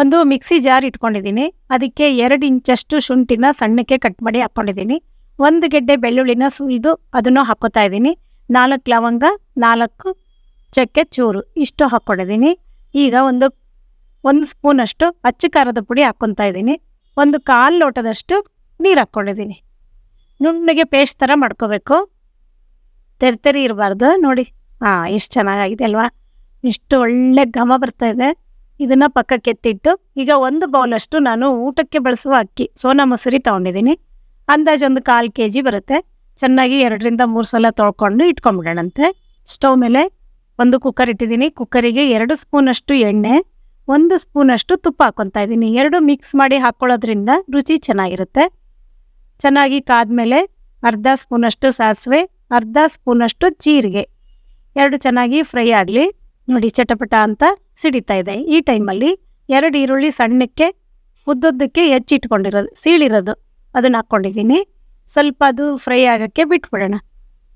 ಒಂದು mixie jar ಇಟ್ಕೊಂಡಿದ್ದೀನಿ. ಅದಕ್ಕೆ ಎರಡು ಇಂಚಷ್ಟು ಶುಂಠಿನ ಸಣ್ಣಕ್ಕೆ ಕಟ್ ಮಾಡಿ ಹಾಕ್ಕೊಂಡಿದ್ದೀನಿ ಒಂದು ಗೆಡ್ಡೆ ಬೆಳ್ಳುಳ್ಳಿನ ಸುಲಿದು ಅದನ್ನು ಹಾಕೋತಾ ಇದ್ದೀನಿ. ನಾಲ್ಕು ಲವಂಗ, ನಾಲ್ಕು ಚಕ್ಕೆ ಚೂರು ಇಷ್ಟು ಹಾಕ್ಕೊಂಡಿದ್ದೀನಿ ಈಗ ಒಂದು ಒಂದು ಸ್ಪೂನಷ್ಟು ಅಚ್ಚು ಖಾರದ ಪುಡಿ ಹಾಕ್ಕೊತಾ ಇದ್ದೀನಿ. ಒಂದು ಕಾಲು ಲೋಟದಷ್ಟು ನೀರು ಹಾಕ್ಕೊಂಡಿದ್ದೀನಿ ನುಣ್ಣಗೆ ಪೇಸ್ಟ್ ಥರ ಮಾಡ್ಕೋಬೇಕು. ತೆರೆ ತೆರೆ ಇರಬಾರ್ದು. ನೋಡಿ. ಹಾಂ ಎಷ್ಟು ಚೆನ್ನಾಗಿದೆ ಅಲ್ವಾ? ಎಷ್ಟು ಒಳ್ಳೆ ಘಮ ಬರ್ತಾ ಇದೆ. ಇದನ್ನು ಪಕ್ಕಕ್ಕೆತ್ತಿಟ್ಟು ಈಗ ಒಂದು ಬೌಲಷ್ಟು ನಾನು ಊಟಕ್ಕೆ ಬಳಸುವ ಅಕ್ಕಿ, ಸೋನಾ ಮಸೂರಿ ತೊಗೊಂಡಿದ್ದೀನಿ. ಅಂದಾಜು ಒಂದು ಕಾಲು ಕೆ ಜಿ ಬರುತ್ತೆ. ಚೆನ್ನಾಗಿ ಎರಡರಿಂದ ಮೂರು ಸಲ ತೊಳ್ಕೊಂಡು ಇಟ್ಕೊಂಬಿಡೋಣಂತೆ. ಸ್ಟೌವ್ ಮೇಲೆ ಒಂದು ಕುಕ್ಕರ್ ಇಟ್ಟಿದ್ದೀನಿ. ಕುಕ್ಕರಿಗೆ ಎರಡು ಸ್ಪೂನಷ್ಟು ಎಣ್ಣೆ, ಒಂದು ಸ್ಪೂನಷ್ಟು ತುಪ್ಪ ಹಾಕ್ಕೊತಾ ಇದ್ದೀನಿ. ಎರಡು ಮಿಕ್ಸ್ ಮಾಡಿ ಹಾಕ್ಕೊಳ್ಳೋದ್ರಿಂದ ರುಚಿ ಚೆನ್ನಾಗಿರುತ್ತೆ. ಚೆನ್ನಾಗಿ ಕಾದ್ಮೇಲೆ ಅರ್ಧ ಸ್ಪೂನಷ್ಟು ಸಾಸಿವೆ, ಅರ್ಧ ಸ್ಪೂನಷ್ಟು ಜೀರಿಗೆ. ಎರಡು ಚೆನ್ನಾಗಿ ಫ್ರೈ ಆಗಲಿ. ನೋಡಿ, ಚಟಪಟ ಅಂತ ಸಿಡಿತಾ ಇದೆ. ಈ ಟೈಮಲ್ಲಿ ಎರಡು ಈರುಳ್ಳಿ ಸಣ್ಣಕ್ಕೆ, ಉದ್ದುದ್ದಕ್ಕೆ ಹೆಚ್ಚಿಟ್ಕೊಂಡಿರೋದು, ಸೀಳಿರೋದು ಅದನ್ನು ಹಾಕ್ಕೊಂಡಿದ್ದೀನಿ. ಸ್ವಲ್ಪ ಅದು ಫ್ರೈ ಆಗೋಕ್ಕೆ ಬಿಟ್ಬಿಡೋಣ.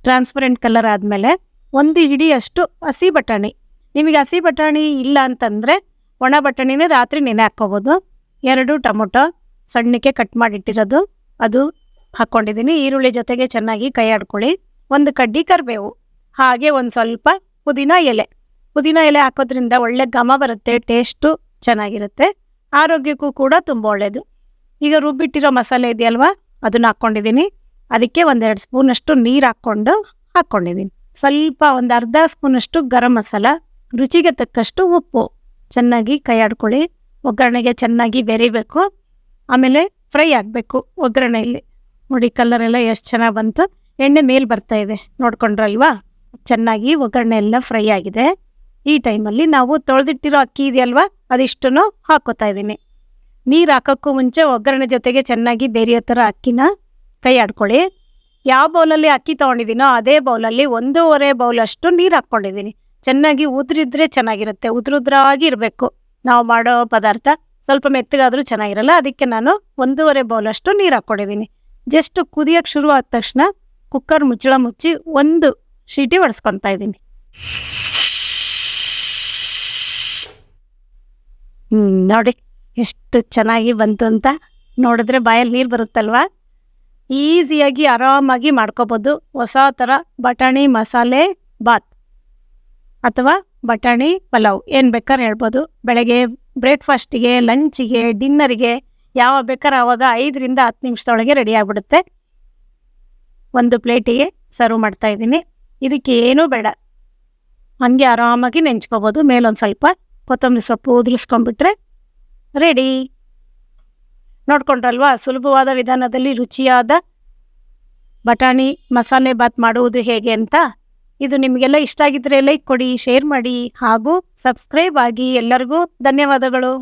ಟ್ರಾನ್ಸ್ಪರೆಂಟ್ ಕಲರ್ ಆದಮೇಲೆ ಒಂದು ಹಿಡಿಯಷ್ಟು ಹಸಿ ಬಟಾಣಿ. ನಿಮಗೆ ಹಸಿ ಬಟಾಣಿ ಇಲ್ಲ ಅಂತಂದರೆ ಒಣ ಬಟಾಣಿನೇ ರಾತ್ರಿ ನೆನೆ ಹಾಕ್ಕೋಬೋದು. ಎರಡು ಟೊಮೊಟೊ ಸಣ್ಣಕ್ಕೆ ಕಟ್ ಮಾಡಿಟ್ಟಿರೋದು ಅದು ಹಾಕ್ಕೊಂಡಿದ್ದೀನಿ. ಈರುಳ್ಳಿ ಜೊತೆಗೆ ಚೆನ್ನಾಗಿ ಕೈ ಆಡ್ಕೊಳ್ಳಿ ಒಂದು ಕಡ್ಡಿ ಕರಿಬೇವು, ಹಾಗೆ ಒಂದು ಸ್ವಲ್ಪ ಪುದೀನ ಎಲೆ. ಪುದೀನ ಎಲೆ ಹಾಕೋದ್ರಿಂದ ಒಳ್ಳೆ ಘಮ ಬರುತ್ತೆ ಟೇಸ್ಟು ಚೆನ್ನಾಗಿರುತ್ತೆ, ಆರೋಗ್ಯಕ್ಕೂ ಕೂಡ ತುಂಬ ಒಳ್ಳೆಯದು ಈಗ ರುಬ್ಬಿಟ್ಟಿರೋ ಮಸಾಲೆ ಇದೆಯಲ್ವಾ? ಅದನ್ನ ಹಾಕ್ಕೊಂಡಿದ್ದೀನಿ. ಅದಕ್ಕೆ ಒಂದೆರಡು ಸ್ಪೂನಷ್ಟು ನೀರು ಹಾಕ್ಕೊಂಡು ಹಾಕ್ಕೊಂಡಿದ್ದೀನಿ. ಸ್ವಲ್ಪ ಒಂದು ಅರ್ಧ ಸ್ಪೂನಷ್ಟು ಗರಂ ಮಸಾಲ, ರುಚಿಗೆ ತಕ್ಕಷ್ಟು ಉಪ್ಪು. ಚೆನ್ನಾಗಿ ಕೈ ಆಡ್ಕೊಳ್ಳಿ. ಒಗ್ಗರಣೆಗೆ ಚೆನ್ನಾಗಿ ಬೆರಿಬೇಕು. ಆಮೇಲೆ ಫ್ರೈ ಆಗಬೇಕು ಒಗ್ಗರಣೆಯಲ್ಲಿ. ನೋಡಿ ಕಲರ್ ಎಲ್ಲ ಎಷ್ಟು ಚೆನ್ನಾಗಿ ಬಂತು. ಎಣ್ಣೆ ಮೇಲೆ ಬರ್ತಾ ಇದೆ. ನೋಡ್ಕೊಂಡ್ರಲ್ವಾ? ಚೆನ್ನಾಗಿ ಒಗ್ಗರಣೆ ಎಲ್ಲ ಫ್ರೈ ಆಗಿದೆ. ಈ ಟೈಮಲ್ಲಿ ನಾವು ತೊಳೆದಿಟ್ಟಿರೋ ಅಕ್ಕಿ ಇದೆಯಲ್ವಾ? ಅದಿಷ್ಟನ್ನು ಹಾಕೋತಾ ಇದ್ದೀನಿ. ನೀರು ಹಾಕೋಕ್ಕೂ ಮುಂಚೆ ಒಗ್ಗರಣೆ ಜೊತೆಗೆ ಚೆನ್ನಾಗಿ ಬೇರೆಯೋ ಥರ ಅಕ್ಕಿನ ಕೈ ಆಡ್ಕೊಳ್ಳಿ. ಯಾವ ಬೌಲಲ್ಲಿ ಅಕ್ಕಿ ತೊಗೊಂಡಿದ್ದೀನೋ ಅದೇ ಬೌಲಲ್ಲಿ ಒಂದೂವರೆ ಬೌಲಷ್ಟು ನೀರು ಹಾಕ್ಕೊಂಡಿದ್ದೀನಿ. ಚೆನ್ನಾಗಿ ಉದ್ರಿದ್ರೆ ಚೆನ್ನಾಗಿರುತ್ತೆ. ಉದ್ರುದ್ರಾಗಿ ಇರಬೇಕು. ನಾವು ಮಾಡೋ ಪದಾರ್ಥ ಸ್ವಲ್ಪ ಮೆತ್ತಗಾದರೂ ಚೆನ್ನಾಗಿರಲ್ಲ. ಅದಕ್ಕೆ ನಾನು ಒಂದೂವರೆ ಬೌಲಷ್ಟು ನೀರು ಹಾಕ್ಕೊಂಡಿದ್ದೀನಿ. ಜಸ್ಟ್ ಕುದಿಯೋಕ್ಕೆ ಶುರು ಆದ ತಕ್ಷಣ ಕುಕ್ಕರ್ ಮುಚ್ಚಳ ಮುಚ್ಚಿ ಒಂದು ಶೀಟಿ ಒಡೆಸ್ಕೊತಾ ಇದ್ದೀನಿ. ಹ್ಞೂ ನೋಡಿ ಎಷ್ಟು ಚೆನ್ನಾಗಿ ಬಂತು ಅಂತ ನೋಡಿದ್ರೆ ಬಾಯಲ್ಲಿ ನೀರು ಬರುತ್ತಲ್ವಾ? ಈಸಿಯಾಗಿ ಆರಾಮಾಗಿ ಮಾಡ್ಕೋಬೋದು. ಹೊಸ ಥರ ಬಟಾಣಿ ಮಸಾಲೆ ಬಾತ್ ಅಥವಾ ಬಟಾಣಿ ಪಲಾವ್ ಏನು ಬೇಕಾದ್ರೆ ಹೇಳ್ಬೋದು. ಬೆಳಗ್ಗೆ ಬ್ರೇಕ್ಫಾಸ್ಟಿಗೆ, ಲಂಚಿಗೆ, ಡಿನ್ನರಿಗೆ ಯಾವ ಬೇಕಾದ್ರೆ ಆವಾಗ ಐದರಿಂದ ಹತ್ತು ನಿಮಿಷದೊಳಗೆ ರೆಡಿ ಆಗಿಬಿಡುತ್ತೆ. ಒಂದು ಪ್ಲೇಟಿಗೆ ಸರ್ವ್ ಮಾಡ್ತಾ ಇದ್ದೀನಿ. ಇದಕ್ಕೆ ಏನೂ ಬೇಡ. ಹಂಗೆ ಆರಾಮಾಗಿ ನೆಂಚ್ಕೋಬೋದು. ಮೇಲೊಂದು ಸ್ವಲ್ಪ ಕೊತ್ತಂಬರಿ ಸೊಪ್ಪು ಉದುರಿಸ್ಕೊಂಡ್ಬಿಟ್ರೆ ರೆಡಿ ನೋಡ್ಕೊಂಡ್ರಲ್ವಾ? ಸುಲಭವಾದ ವಿಧಾನದಲ್ಲಿ ರುಚಿಯಾದ ಬಟಾಣಿ ಮಸಾಲೆ ಬಾತ್ ಮಾಡುವುದು ಹೇಗೆ ಅಂತ. ಇದು ನಿಮಗೆಲ್ಲ ಇಷ್ಟ ಆಗಿದ್ರೆ ಲೈಕ್ ಕೊಡಿ ಶೇರ್ ಮಾಡಿ ಹಾಗೂ ಸಬ್ಸ್ಕ್ರೈಬ್ ಆಗಿ ಎಲ್ಲರಿಗೂ ಧನ್ಯವಾದಗಳು.